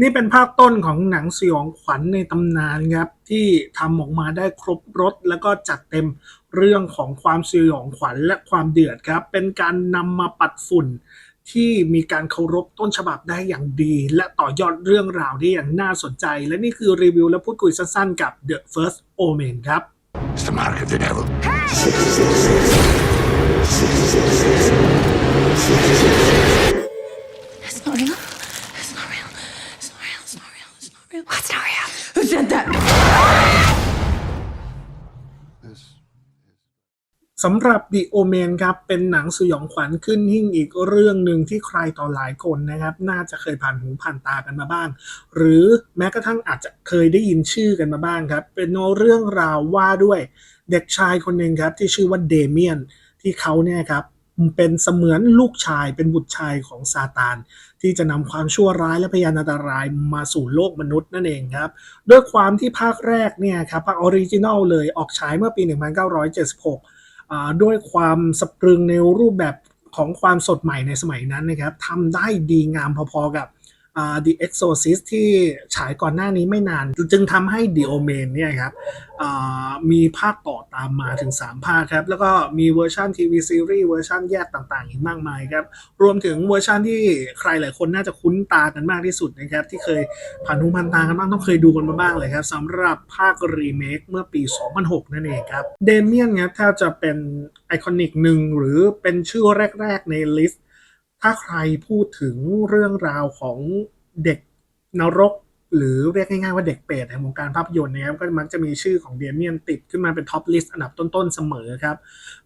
นี่เป็นภาคต้นของหนังสยองขวัญในตำนานครับที่ทำออกมาได้ครบรถแล้วก็จัดเต็มเรื่องของความสยองขวัญและความเดือดครับ เป็นการนำมาปัดฝุ่นที่มีการเคารพต้นฉบับได้อย่างดี และต่อยอดเรื่องราวได้อย่างน่าสนใจ และนี่คือรีวิวและพูดคุยสั้นๆกับ The First Omen ครับ It's the mark of the devil. It's สำหรับ The Omen ครับ เป็นหนังสยองขวัญขึ้นหิ่งอีกเรื่องหนึ่งที่ใครต่อหลายคนนะครับ น่าจะเคยผ่านหูผ่านตากันมาบ้าง หรือแม้กระทั่งอาจจะเคยได้ยินชื่อกันมาบ้างครับ เป็นเรื่องราวว่าด้วยเด็กชายคนหนึ่งครับ ที่ชื่อว่าเดเมียน ที่เขาเนี่ยครับเป็นเสมือนลูกชายเป็นบุตรชายของซาตาน ที่จะนำความชั่วร้ายและพยานอันตรายมาสู่โลกมนุษย์นั่นเองครับด้วยความที่ภาคแรกเนี่ยครับภาคออริจินอลเลยออกฉายเมื่อปี 1976อ่า ด้วยความสปรึงในรูปแบบของความสดใหม่ในสมัยนั้นนะครับทำได้ดีงามพอๆกับ The Exorcist ที่ฉายก่อนหน้านี้ไม่นาน จึงทำให้ The Omen เนี่ยครับมีภาคต่อตามมาถึง 3 ภาคครับ แล้วก็มีเวอร์ชันทีวีซีรีส์เวอร์ชันแยกต่างๆ อีกมากมายครับ รวมถึงเวอร์ชันที่ใครหลายคนน่าจะคุ้นตากันมากที่สุดนะครับ ที่เคยผ่านหูผ่านตากันบ้างต้องเคยดูกันมาบ้างเลยครับสำหรับภาครีเมคเมื่อปี 2006 นั่นเองครับเดเมียนครับแทบจะเป็นไอคอนิกหนึ่งหรือเป็นชื่อแรก ๆ ในลิสต์ ถ้าใครพูดถึงเรื่องราวของเด็กนรก หรือเรียกง่ายๆว่าเด็กเปรตในวงการภาพยนตร์นะครับก็มักจะมีชื่อของเดเมียนติดขึ้นมาเป็นท็อปลิสต์อันดับต้นๆเสมอครับ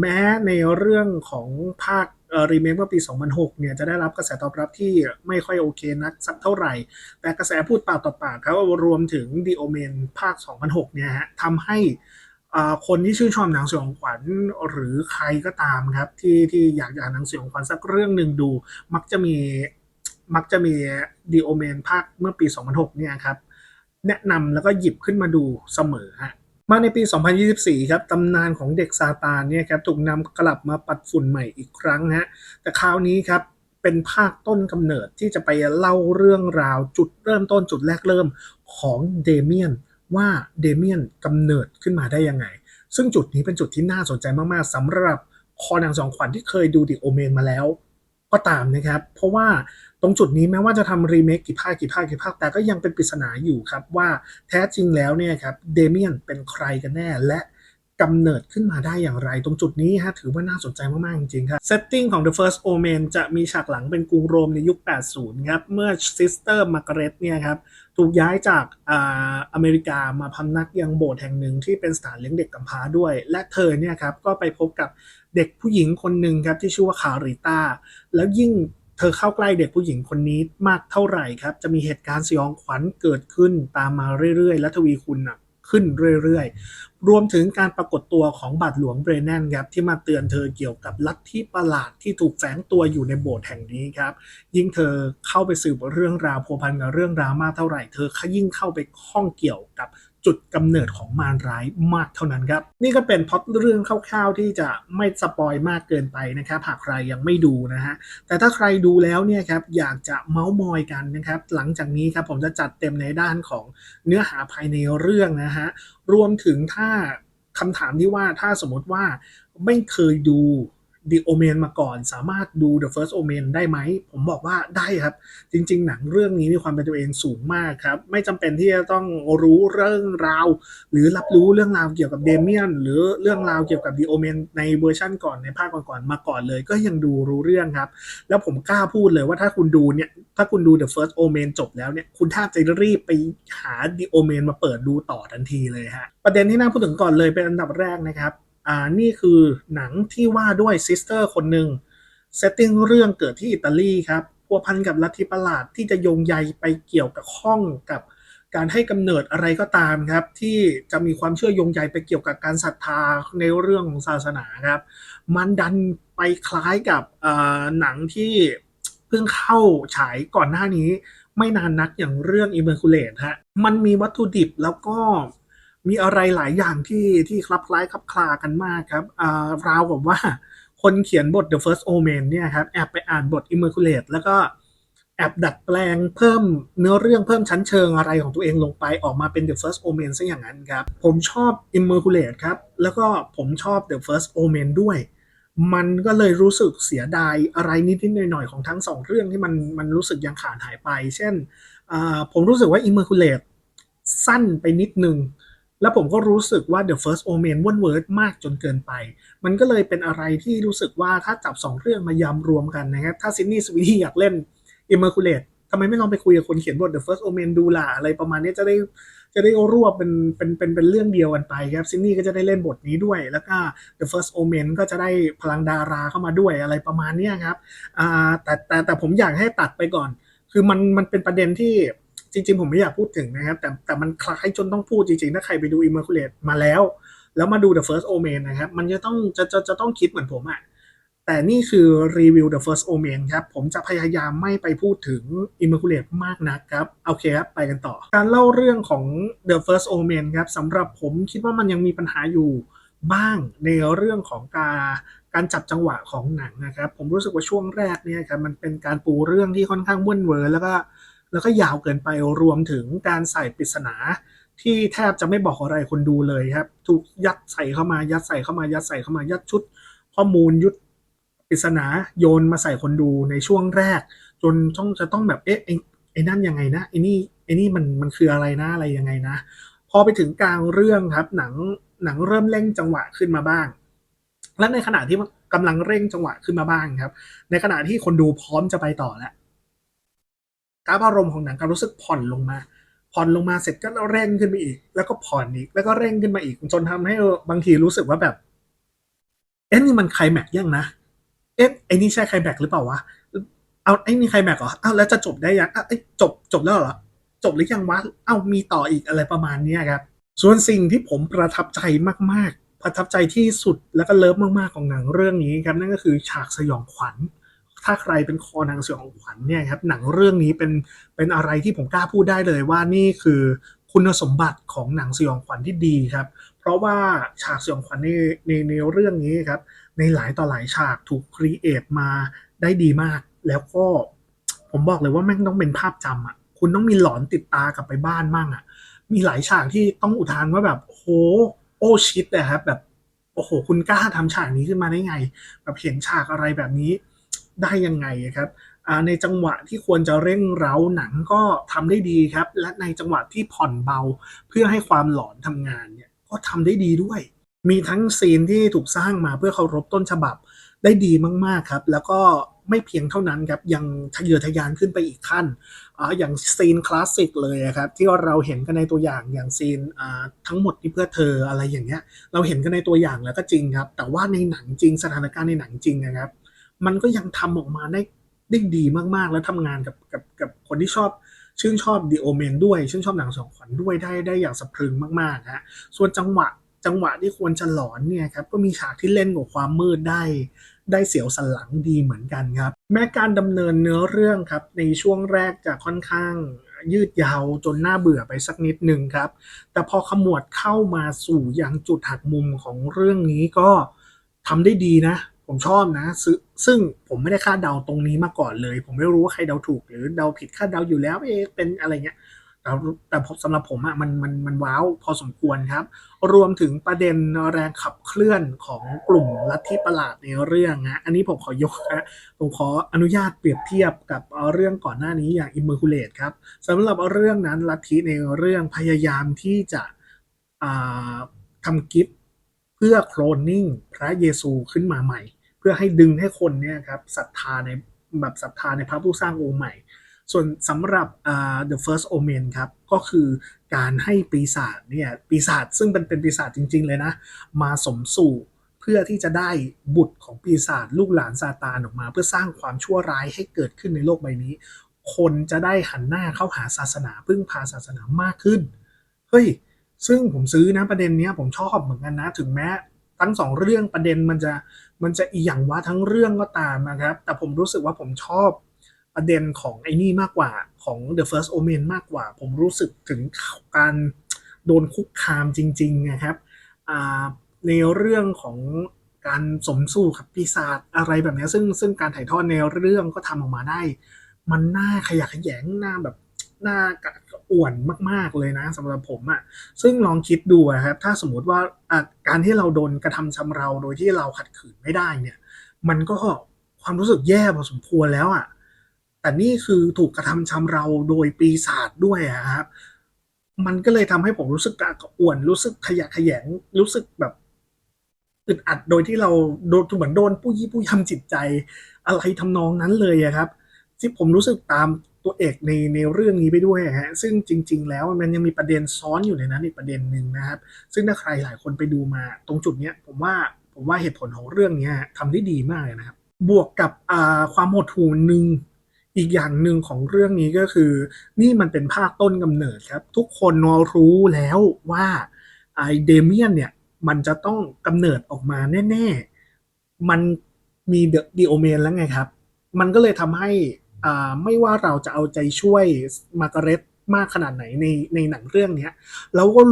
แม้ในเรื่องของภาครีเมคเมื่อปี 2006 เนี่ยจะได้รับกระแสตอบรับที่ไม่ค่อยโอเคนักสักเท่าไหร่ แต่กระแสพูดปากต่อปากครับรวมถึง The Omen ภาค 2006 เนี่ยฮะทำให้ คนที่ชื่นชอบหนังสยองขวัญหรือใครก็ตามครับ ที่ที่อยากจะอ่านหนังสยองขวัญสักเรื่องหนึ่งดู มักจะมีมักจะมี The Omen ภาคเมื่อปี 2006 เนี่ยครับ แนะนำแล้วก็หยิบขึ้นมาดูเสมอฮะมาในปี 2024 ครับ ตำนานของเด็กซาตานเนี่ยครับถูกนำกลับมาปัดฝุ่นใหม่อีกครั้งฮะแต่คราวนี้ครับเป็นภาคต้นกำเนิดที่จะไปเล่าเรื่องราวจุดเริ่มต้นจุดแรกเริ่มของเดเมียน ว่าเดเมียนกำเนิดขึ้นมาได้ยังไง ซึ่งจุดนี้เป็นจุดที่น่าสนใจมากๆสำหรับคอนังสองขวัญที่เคยดูดิโอเมนมาแล้ว ก็ตามนะครับ เพราะว่าตรงจุดนี้แม้ว่าจะทำรีเมคกี่ภาคกี่ภาคกี่ภาคแต่ก็ยังเป็นปริศนาอยู่ครับว่าแท้จริงแล้วเนี่ยครับเดเมียนเป็นใครกันแน่และกำเนิดขึ้นมาได้อย่างไร ตรงจุดนี้ฮะถือว่าน่าสนใจมาก ๆ จริง ๆ ครับเซตติ้งของ The First Omen จะมีฉากหลังเป็นกรุงโรมในยุค 80 ครับ เมื่อซิสเตอร์มาร์กาเร็ตเนี่ยครับ ถูกย้ายจากอ่าอเมริกามาพำนักยังโบสถ์แห่งหนึ่งที่เป็นสถานเลี้ยงเด็กกำพร้าด้วย และเธอเนี่ยครับก็ไปพบกับเด็กผู้หญิงคนหนึ่งครับที่ชื่อว่าคาริต้าแล้วยิ่งเธอเข้าใกล้เด็กผู้หญิงคนนี้มากเท่าไหร่ครับ จะมีเหตุการณ์สยองขวัญเกิดขึ้นตามมาเรื่อยๆ และทวีคุณหนักขึ้นเรื่อยๆ รวมถึงการปรากฏตัวของบาทหลวงเบรแนนครับที่มาเตือนเธอเกี่ยวกับลัทธิประหลาดที่ถูกแฝงตัวอยู่ในโบสถ์แห่งนี้ครับ ยิ่งเธอเข้าไปสืบเรื่องราวพัวพันกับเรื่องราวมากเท่าไหร่ เธอยิ่งเข้าไปข้องเกี่ยวกับ จุดกำเนิดของมารร้ายมากเท่านั้นครับ นี่ก็เป็นพล็อตเรื่องคร่าวๆที่จะไม่สปอยมากเกินไปนะครับหากใครยังไม่ดูนะฮะแต่ถ้าใครดูแล้วเนี่ยครับอยากจะเมาส์มอยกันนะครับ หลังจากนี้ครับผมจะจัดเต็มในด้านของเนื้อหาภายในเรื่องนะฮะรวมถึงถ้าคำถามที่ว่าถ้าสมมติว่าไม่เคยดู The Omen มาก่อน สามารถดู The First Omen ได้ไหม ผมบอกว่าได้ครับ จริง ๆ หนังเรื่องนี้มีความเป็นตัวเองสูงมากครับ ไม่จำเป็นที่จะต้องรู้เรื่องราว หรือรับรู้เรื่องราวเกี่ยวกับเดเมียนหรือเรื่องราวเกี่ยวกับ The Omen ในเวอร์ชั่นก่อนในภาคก่อนๆมาก่อนเลย ก็ยังดูรู้เรื่องครับ แล้วผมกล้าพูดเลยว่าถ้าคุณดูเนี่ยถ้าคุณดู The First Omen จบแล้วเนี่ยคุณแทบจะรีบไปหา The Omen มาเปิดดูต่อทันทีเลยฮะประเด็นที่น่าพูดถึงก่อนเลยเป็นอันดับแรกนะครับ อ่านี่คือหนังที่ว่าด้วยซิสเตอร์คนหนึ่งเซตติ้งเรื่องเกิดที่อิตาลีครับพัวพันกับลัทธิประหลาดที่จะโยงใยไปเกี่ยวกับข้องกับการให้กำเนิดอะไรก็ตามครับ ที่จะมีความเชื่อโยงใยไปเกี่ยวกับการศรัทธาในเรื่องของศาสนาครับ มันดันไปคล้ายกับหนังที่เพิ่งเข้าฉายก่อนหน้านี้ ไม่นานนักอย่างเรื่อง Immaculate ฮะมันมีวัตถุดิบแล้วก็ มีอะไรหลายอย่างที่ที่คลับคล้ายคลับคลากันมากครับอ่าราวกับว่าคนเขียนบท The First Omen เนี่ยครับแอบไปอ่านบท Immaculate แล้วก็แอบดัดแปลงเพิ่มเนื้อเรื่องเพิ่มชั้นเชิงอะไรของตัวเองลงไปออกมาเป็น The First Omen ซะอย่างนั้นครับ ผมชอบ Immaculate ครับ แล้วก็ผมชอบ The First Omen ด้วย มันก็เลยรู้สึกเสียดายอะไรนิดๆหน่อยๆ ของทั้งสองเรื่องที่มันมันรู้สึกยังขาดหายไป เช่นอ่าผมรู้สึกว่า Immaculate สั้นไปนิดนึง แล้วผมก็รู้สึกว่า The First Omen ว่นเวิร์ดมากจนเกินไป มันก็เลยเป็นอะไรที่รู้สึกว่าถ้าจับสองเรื่องมายำรวมกันนะครับ ถ้าซินนี่สวีที่อยากเล่น Immaculate ทำไมไม่ลองไปคุยกับคนเขียนบท The First Omen ดูล่ะอะไรประมาณนี้จะได้จะได้รวบเป็นเป็นเป็นเป็นเรื่องเดียวกันไปครับซินนี่ก็จะได้เล่นบทนี้ด้วย แล้วก็ The First Omen ก็จะได้พลังดาราเข้ามาด้วยอะไรประมาณนี้ครับแต่แต่แต่ผมอยากให้ตัดไปก่อน คือมันมันเป็นประเด็นที่ จริง ๆ ผมไม่อยากพูดถึงนะครับ แต่แต่มันคล้ายจนต้องพูดจริง ๆ ถ้าใครไปดู Immaculate มาแล้ว แล้วมาดู The First Omen นะครับ มันจะต้องจะจะจะต้องคิดเหมือนผมอะแต่นี่คือรีวิว The First Omen ครับ ผมจะพยายามไม่ไปพูดถึง Immaculate มากนักครับ โอเคครับ ไปกันต่อ การเล่าเรื่องของ The First Omen ครับสำหรับผมคิดว่ามันยังมีปัญหาอยู่บ้างในเรื่องของการการจับจังหวะของหนังนะครับ ผมรู้สึกว่าช่วงแรกเนี่ยครับมันเป็นการปูเรื่องที่ค่อนข้างวุ่นเวอร์แล้วก็ แล้วก็ยาวเกินไปรวมถึงการใส่ปริศนาที่แทบจะไม่บอกอะไรคนดูเลยครับถูกยัดใส่เข้ามายัดใส่เข้ามายัดใส่เข้ามายัดชุด ข้อมูลยุดปริศนาโยนมาใส่คนดูในช่วงแรก จนต้องจะต้องแบบเอ๊ะไอ้นั่นยังไงนะไอ้นี่ไอ้นี่มันมันคืออะไรนะอะไรยังไงนะ พอไปถึงกลางเรื่องครับ หนังหนังเริ่มเร่งจังหวะขึ้นมาบ้าง และในขณะที่มันกำลังเร่งจังหวะขึ้นมาบ้างครับ ในขณะที่คนดูพร้อมจะไปต่อแล้ว กราฟอารมณ์ของหนังก็รู้สึกผ่อนลงมาผ่อนลงมาเสร็จก็เร่งขึ้นไปอีก แล้วก็ผ่อนอีก แล้วก็เร่งขึ้นมาอีก จนทำให้บางทีรู้สึกว่าแบบ เอ๊ะนี่มันไคลแม็กยังนะ เอ๊ะไอ้นี่ใช่ไคลแม็กหรือเปล่าวะ เอาไอ้นี่ไคลแม็กเหรออ้าวแล้วจะจบได้ยังอ้าวเอ้ยจบจบแล้วเหรอ จบหรือยังวะเอ้ามีต่ออีกอะไรประมาณนี้ครับ ส่วนสิ่งที่ผมประทับใจมาก ๆ ประทับใจที่สุดแล้วก็เลิฟมาก ๆ ของหนังเรื่องนี้ครับนั่นก็คือฉากสยองขวัญ ถ้าใครเป็นคอหนังสยองขวัญเนี่ยครับหนังเรื่องนี้เป็นเป็นอะไรที่ผมกล้าพูดได้เลยว่านี่คือคุณสมบัติของหนังสยองขวัญที่ดีครับ เพราะว่าฉากสยองขวัญในในในเรื่องนี้ครับ ในหลายต่อหลายฉากถูกครีเอทมาได้ดีมาก แล้วก็ผมบอกเลยว่าแม่งต้องเป็นภาพจำอะ คุณต้องมีหลอนติดตากลับไปบ้านมั่งอะ มีหลายฉากที่ต้องอุทานว่าแบบโหโอ้ชิดนะครับแบบโอ้โห คุณกล้าทำฉากนี้ขึ้นมาได้ไง แบบเห็นฉากอะไรแบบนี้ ได้ยังไงครับในจังหวะที่ควรจะเร่งเร้าหนังก็ทำได้ดีครับ และในจังหวะที่ผ่อนเบาเพื่อให้ความหลอนทำงานเนี่ยก็ทำได้ดีด้วย มีทั้งซีนที่ถูกสร้างมาเพื่อเคารพต้นฉบับได้ดีมากๆครับ แล้วก็ไม่เพียงเท่านั้นครับ ยังทะเยอทะยานขึ้นไปอีกขั้นออย่างซีนคลาสสิกเลยครับ ที่เราเห็นกันในตัวอย่างอย่างซีนทั้งหมดนี่เพื่อเธออะไรอย่างเงี้ย เราเห็นกันในตัวอย่างแล้วก็จริงครับ แต่ว่าในหนังจริงสถานการณ์ในหนังจริงนะครับ มันก็ยังทำออกมาได้ได้ดีมากๆ แล้วทำงานกับกับกับคนที่ชอบชื่นชอบดีโอเมนด้วย ชื่นชอบหนังสองขวัญด้วยได้ได้อย่างสะพรึงมากๆฮะส่วนจังหวะจังหวะที่ควรจะหลอนเนี่ยครับก็มีฉากที่เล่นกับความมืดได้ ได้เสียวสันหลังดีเหมือนกันครับ แม้การดำเนินเนื้อเรื่องครับในช่วงแรกจะค่อนข้างยืดยาวจนน่าเบื่อไปสักนิดหนึ่งครับ แต่พอขมวดเข้ามาสู่ยังจุดหักมุมของเรื่องนี้ก็ทำได้ดีนะ ผมชอบนะซึ่งซึ่งผมไม่ได้คาดเดาตรงนี้มาก่อนเลย ผมไม่รู้ว่าใครเดาถูก หรือเดาผิดคาดเดาอยู่แล้วเอ๊ะเป็นอะไรเงี้ยแต่แต่สำหรับผมอะมันมันมันว้าวพอสมควรครับ รวมถึงประเด็นแรงขับเคลื่อนของกลุ่มลัทธิประหลาดในเรื่องนะอันนี้ผมขอยกนะผมขออนุญาตเปรียบเทียบกับเรื่องก่อนหน้านี้อย่าง Immaculate ครับสำหรับเรื่องนั้นลัทธิในเรื่องพยายามที่จะทำกิฟต์เพื่อโคลนนิ่งพระเยซูขึ้นมาใหม่ พื่อให้ดึงให้คนเนี่ยครับศรัทธาในแบบศรัทธาในพระผู้สร้างองค์ใหม่ ส่วนสำหรับอ่า The First Omen ครับ ก็คือการให้ปีศาจเนี่ยปีศาจซึ่งเป็นเป็นปีศาจจริง ๆ เลยนะ มาสมสู่เพื่อที่จะได้บุตรของปีศาจลูกหลานซาตานออกมา เพื่อสร้างความชั่วร้ายให้เกิดขึ้นในโลกใบนี้ คนจะได้หันหน้าเข้าหาศาสนาพึ่งพาศาสนามากขึ้นเฮ้ยซึ่งผมซื้อนะประเด็นเนี้ยผมชอบเหมือนกันนะถึงแม้ ทั้งสองเรื่องประเด็นมันจะมันจะอีหยังวะทั้งเรื่องก็ตามนะครับ แต่ผมรู้สึกว่าผมชอบประเด็นของไอ้นี่มากกว่าของ The First Omen มากกว่า ผมรู้สึกถึงการโดนคุกคามจริง ๆ นะครับในเรื่องของการสมสู่กับปีศาจอะไรแบบนี้ซึ่งซึ่งการถ่ายทอดในเรื่องก็ทำออกมาได้ มันน่าขยะแขยงน่าแบบน่ากระ อ่วนมาก ๆเลยนะสำหรับผมอะซึ่งลองคิดดูอะครับถ้าสมมติว่าการที่เราโดนกระทำชำเราโดยที่เราขัดขืนไม่ได้เนี่ย มันก็ความรู้สึกแย่พอสมควรแล้วอะแต่นี่คือถูกกระทำชำเราโดยปีศาจด้วยอะครับ มันก็เลยทำให้ผมรู้สึกกระอ่วนรู้สึกขยะแขยงรู้สึกแบบอึดอัดโดยที่เราโดนเหมือนโดนปุ้ยปุ้ยทำจิตใจ อะไรทำนองนั้นเลยอะครับ ที่ผมรู้สึกตาม ตัวเอกในในเรื่องนี้ไปด้วยฮะซึ่งจริง ๆ แล้วมันยังมีประเด็นซ้อนอยู่ในนั้นอีกประเด็นหนึ่งนะครับ ซึ่งถ้าใครหลายคนไปดูมาตรงจุดเนี้ยผมว่าผมว่าเหตุผลของเรื่องเนี้ยทำได้ดีมากเลยนะครับ บวกกับอ่าความหดหู่หนึ่งอีกอย่างหนึ่งของเรื่องนี้ก็คือ นี่มันเป็นภาคต้นกำเนิดครับ ทุกคนรู้แล้วว่าไอเดเมียนเนี่ยมันจะต้องกำเนิดออกมาแน่ ๆ มันมีเดอะดีโอเมนแล้วไงครับ มันก็เลยทำให้ ไม่ว่าเราจะเอาใจช่วยมาร์กาเร็ตมากขนาดไหนในในหนังเรื่องเนี้ยเราก็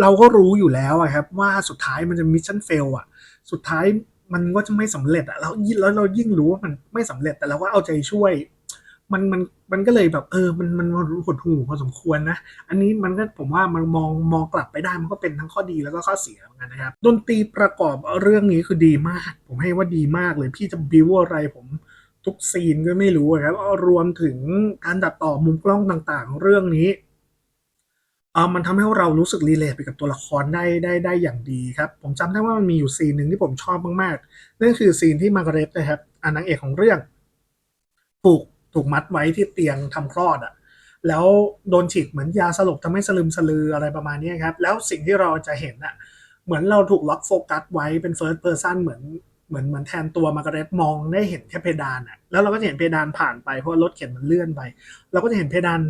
เราก็รู้อยู่แล้วครับ ว่าสุดท้ายมันจะมิชชั่นเฟลอะ สุดท้ายมันก็จะไม่สำเร็จอะแล้วยิ่งแล้วเรายิ่งรู้ว่ามันไม่สำเร็จแต่เราก็เอาใจช่วย มันมันมันก็เลยแบบเออ มันมันหดหู่พอสมควรนะ อันนี้มันก็ผมว่ามันมองมองกลับไปได้มันก็เป็นทั้งข้อดีแล้วก็ข้อเสียเหมือนกันนะครับดนตรีประกอบเรื่องนี้คือดีมาก ผมให้ว่าดีมากเลยพี่จะบิวอะไรผม ทุกซีนก็ไม่รู้ครับรวมถึงการตัดต่อมุมกล้องต่างๆ เรื่องนี้เออมันทำให้เรารู้สึกรีเลทไปกับตัวละครได้ได้ได้อย่างดีครับ ผมจำได้ว่ามันมีอยู่ซีนหนึ่งที่ผมชอบมากๆนั่นคือซีนที่มาร์กาเร็ตนะครับอ่านางเอกของเรื่อง ถูกถูกมัดไว้ที่เตียงทำคลอดอะ่ะ แล้วโดนฉีดเหมือนยาสลบทำให้สลืมสลืออะไรประมาณนี้ครับ แล้วสิ่งที่เราจะเห็นอะ่ะ เหมือนเราถูกล็อกโฟกัสไว้เป็น first person เหมือน เหมือนเหมือนแทนตัวมาร์กาเร็ตมองได้เห็นแค่เพดานอะแล้วเราก็จะเห็นเพดานผ่านไปเพราะว่ารถเข็นมันเลื่อนไป เราก็จะเห็นเพดาน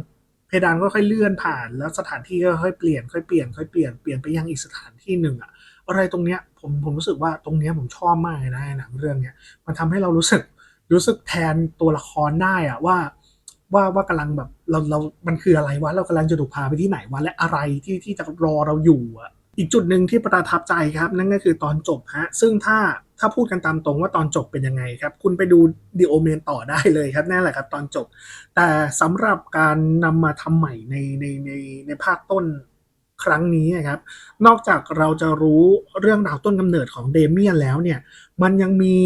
เพดานก็ค่อยเลื่อนผ่าน แล้วสถานที่ก็ค่อยเปลี่ยนค่อยเปลี่ยนค่อยเปลี่ยนเปลี่ยนไปยังอีกสถานที่หนึ่งอะอะไรตรงเนี้ยผมผมรู้สึกว่าตรงเนี้ยผมชอบมากเลยนะในหนังเรื่องเนี้ยมันทำให้เรารู้สึกรู้สึกแทนตัวละครได้อะว่าว่าว่ากำลังแบบเราเรา มันคืออะไรวะ เรากำลังจะถูกพาไปที่ไหนวะ และอะไรที่ที่จะรอเราอยู่อะอีกจุดหนึ่งที่ประทับใจครับ นั่นก็คือตอนจบฮะ ซึ่งถ้า ถ้าพูดกันตามตรงว่าตอนจบเป็นยังไงครับ คุณไปดูดีโอเมนต่อได้เลยครับนั่นแหละครับ ตอนจบ แต่สำหรับการนำมาทำใหม่ในในในในภาคต้นครั้งนี้นะครับ นอกจากเราจะรู้เรื่องราวต้นกำเนิดของเดเมียนแล้วเนี่ย มันยังมี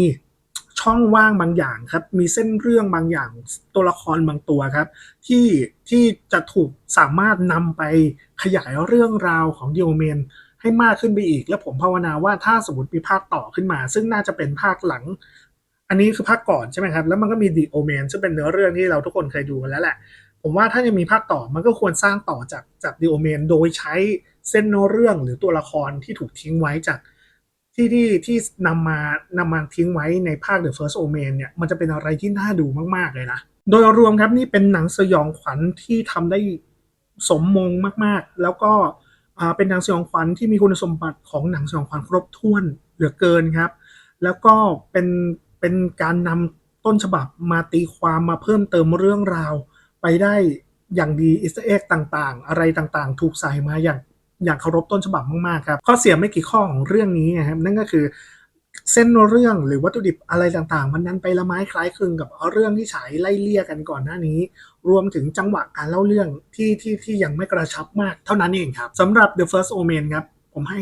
ช่องว่างบางอย่างครับ มีเส้นเรื่องบางอย่างตัวละครบางตัวครับ ที่ที่จะถูกสามารถนำไปขยายเรื่องราวของดิโอเมน ให้มากขึ้นไปอีก และผมภาวนาว่าถ้าสมมติมีภาคต่อขึ้นมา ซึ่งน่าจะเป็นภาคหลัง อันนี้คือภาคก่อนใช่ไหมครับ แล้วมันก็มีดีโอเมนซึ่งเป็นเนื้อเรื่องที่เราทุกคนเคยดูกันแล้วแหละ ผมว่าถ้ายังมีภาคต่อมันก็ควรสร้างต่อจากจากดีโอเมนโดยใช้เส้นเนื้อเรื่องหรือตัวละครที่ถูกทิ้งไว้จากที่ที่ที่นำมานำมาทิ้งไว้ในภาค The First Omen เนี่ยมันจะเป็นอะไรที่น่าดูมากๆเลยนะ โดยรวมครับนี่เป็นหนังสยองขวัญที่ทำได้สมมงมากๆ แล้วก็ เป็นหนังสยองขวัญที่มีคุณสมบัติของหนังสยองขวัญครบถ้วนเหลือเกินครับ แล้วก็เป็นเป็นการนำต้นฉบับมาตีความมาเพิ่มเติมเรื่องราว ไปได้อย่างดีอิสเอ็กต่างๆ อะไรต่างๆ ถูกใส่มาอย่างอย่างเคารพต้นฉบับมากๆครับข้อเสียไม่กี่ข้อของเรื่องนี้นะครับนั่นก็คือ เส้นเรื่องหรือวัตถุดิบอะไรต่างๆ มันนั้นไปละไม้คล้ายคลึงกับเรื่องที่ฉายไล่เลี่ยกันก่อนหน้านี้ รวมถึงจังหวะการเล่าเรื่องที่ที่ที่ยังไม่กระชับมากเท่านั้นเองครับสำหรับ The First Omen ครับ ผมให้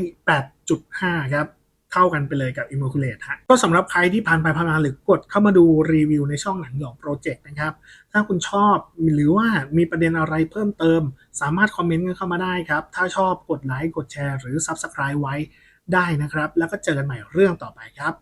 8.5 ครับเท่ากันไปเลยกับ Immaculate ฮะก็สำหรับใครที่ผ่านไปผ่านมาหรือกดเข้ามาดูรีวิวในช่องหนังหยองโปรเจกต์นะครับ ถ้าคุณชอบหรือว่ามีประเด็นอะไรเพิ่มเติม สามารถคอมเมนต์กันเข้ามาได้ครับ ถ้าชอบกดไลค์กดแชร์หรือ Subscribe ไว้ ได้นะครับ แล้วก็เจอกันใหม่เรื่องต่อไปครับ